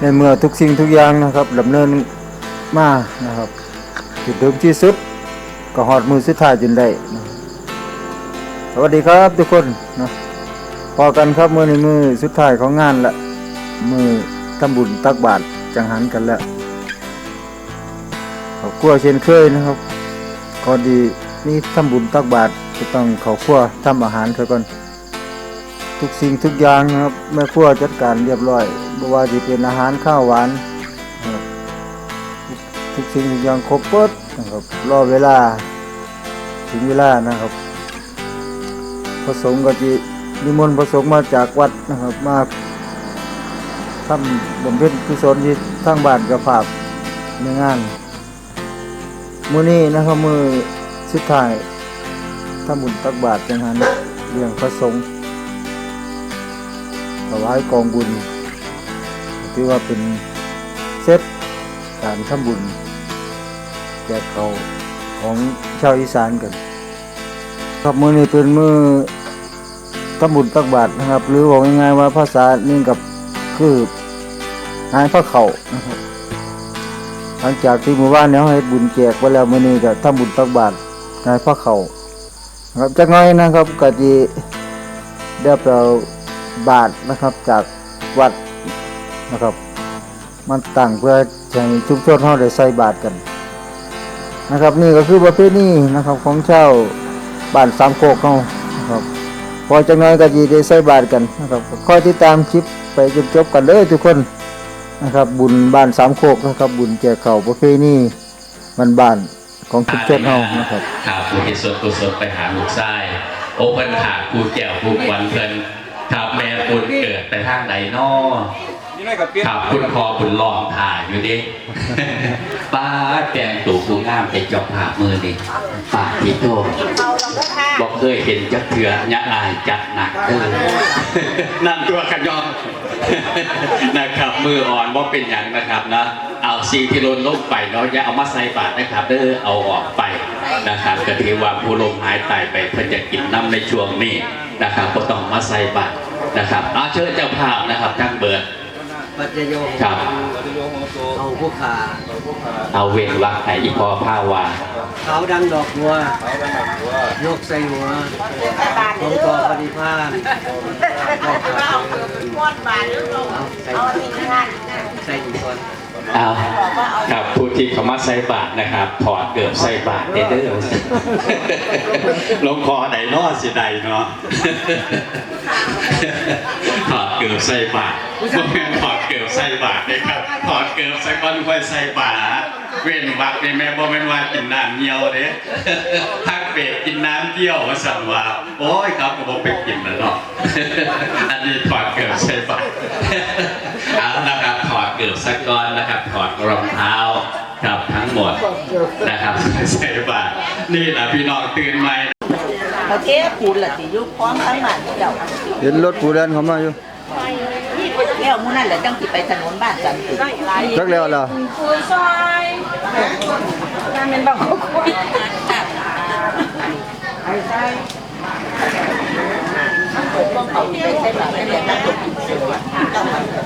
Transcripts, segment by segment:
ในเมื่อทุกสิ่งทุกอย่างนะครับดำเนินมานะครับจุดเดิมที่สุดก็หอดมือสุดท้ายจนได้สวัสดีครับทุกคนนะพอกันครับมือในมือสุดท้ายของงานละมือทำบุญตักบาตรจังหันกันแล้วขอบครัวเช่นเคยนะครับก่อนดีนี่ทำบุญตักบาตรก็ต้องเขาครัวทำอาหารเขาก่อน ทุกสิ่งทุกอย่างนะครับแม่ครัวจัดการเรียบร้อยไม่ว่าจะเป็นอาหารข้าวหวานทุกสิ่งทุกอย่างครบเปิดนะครับรอเวลาถึงเวลานะครับพระสงฆ์ก็จะนิมนต์พระสงฆ์มาจากวัดนะครับมาทำบำเพ็ญกุศลที่ทางบ้านกับฝากในงานมือนี้นะครับมือสุดท้ายทำบุญตักบาตรจังหันเรื่องพระสงฆ์ ถวายกองบุญถือว่าเป็นเซตการทำบุญแจกเขาของชาวอีสานกัน ครับมือนี้เป็นมือทำบุญตักบาตรนะครับ หรือบอกง่ายๆว่าภาษานี่กับคืองานพระเขานะครับหลังจากที่หมู่บ้านเนี่ยให้บุญแจกไปแล้วมือนี้ก็ทำบุญตักบาตรงานพระเขาครับจักหน้อยนะครับก็จะได้เปล่า บาทนะครับจากวัดนะครับ มันตั้งเพื่อให้ชุมชนเขาได้ใส่บาทกันนะครับ นี่ก็คือประเพณีนะครับของเช่าบ้านสามโคกเขานะครับพอจังน้อยก็จีได้ใส่บาทกันนะครับคอยติดตามคลิปไปจนจบกันเลยทุกคนนะครับ บุญบ้านสามโคกนะครับ บุญแก่เก่าประเพณีมันบ้านของชุมชนเขานะครับข่าวผู้ที่สดกุศลไปหาลูกชายโอเพิ่นหาครูแก้วครูควันเพิ่น บแม่ปุนเกิดไปทางใดนอนี่ไม่กับเปี้ยนขับคุณคอบุญลองถ่ายอยู่ดิป้าแต่งตู่ผู้งามไปจอบผามือนี่ปากที่โตบอกเคยเห็นจักเถื่อยะอายจัดหนักเออนั่นตัวขยองนะครับ มืออ่อนว่าเป็นอย่างนะครับนะเอาซีที่ลนลงไปเนาะอย่าเอามาใส่บาตรนะครับเด้อเอาออกไปนะครับก็ถือว่าผู้ลมหายตายไปเพื่อจะกินน้ำในช่วงนี้นะครับก็ต้องมาใส่บาตร นะครับเอาเชิญเจ้าภาพนะครับทั้งเบิร์ดปัจจโยครับเราจะโยงของโตเอาผู้ขาเราพวกขาเอาเวงวักไออีพอผ้าวาขาวดังดอกบัวเขาเป็นแบบว่าโยกใส่หัวตรงต่อปฏิภาณเอาขาเอาใส่ใส่ถุงก่อน เอาครับผู้ที่เขามาใส่บาตรนะครับถอดเกือบใส่บาตรเด้อลงคอไหนนอสิใดเนาะถอดเกือบใส่บาตรพวกแม่นถอดเกือบใส่บาตรนะครับถอดเกือบใส่ก้อนค่อยใส่บาตรเว้นวักนี่แม่บ่แม่นว่ากินน้ำเหี่ยวเด้ทักเป็ดกินน้ำเยี่ยวว่าสั่นว่าโอ้ยครับก็บ่ไปกินแล้วเนาะอันนี้ถอดเกือบใส่บาต นะครับใส่บาตรนี่แหละพี่น้องตื่นใหม่ประเทศปูนละสิอยุคพร้อมทั้งบ้านเจ้าเห็นรถผู้เดินเข้ามาอยู่แล้วมื้อนั้นแหละจังสิไปถนนบ้านสันติจักแล้วเหรอนั่นเป็นบางคุยพวกเขาที่ไปใช้แบบนั้นแหละนั่งต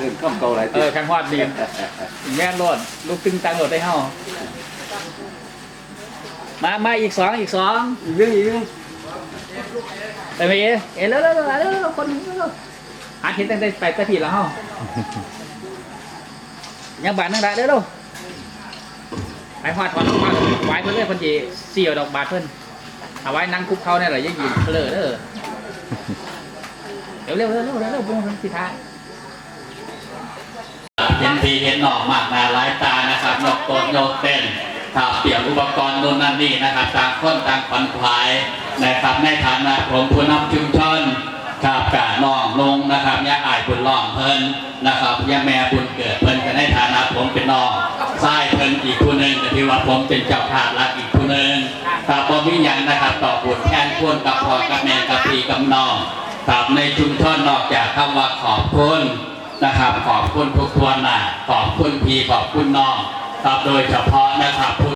เดินข้ามเก่าหลายเออคันฮอดดีแม่นโลดลูกตึงตังโลดได้เฮามามาอีกสองอีกสองอีกเรื่องอีกเรื่องไปไหมเอ๋เอ๋เร็วเร็วเร็วเร็วเร็วคนเร็วหาเห็นตั้งแต่ไปแตะผีแล้วเฮายังบาทนึงได้เร็วเร็วไปฮอดฮอดฮอดไว้เพิ่นเลยเพิ่นสิเสี่ยวดอกบาทเพิ่นเอาไว้นั่งคุกเขาเนี่ยแหละอย่ายืนเพลอเด้อเร็วเร็วเร็วเร็วเร็วเร็วบุ้งเพิ่นสิท้าย เห็นทีเห็นนอกมากนาหลายตานะครับยกต้นยกเต้นครับเปลี่ยนอุปกรณ์โน่นนั่นนี่นะครับต่างคนต่างขวัญขวายนะครับในฐานะผมผู้นำชุมชนครับกะน้องลงนะครับย่าอายบุญล่องเพิ่นนะครับย่าแม่บุญเกิดเพิ่นก็ในฐานะผมเป็นน้องทรายเพิ่นอีกผู้หนึ่งก็ที่ว่าผมเป็นเจ้าภาพรักอีกผู้หนึ่งครับผมมีอย่างนะครับต่อบุญแทนควรกับพ่อกับแม่กับพี่กับน้องครับในชุมชนนอกจากคำว่าขอบคุณ นะครับ ขอบคุณทุกทวนนะขอบคุณพี่ขอบคุณน้องครับโดยเฉพาะนะครับ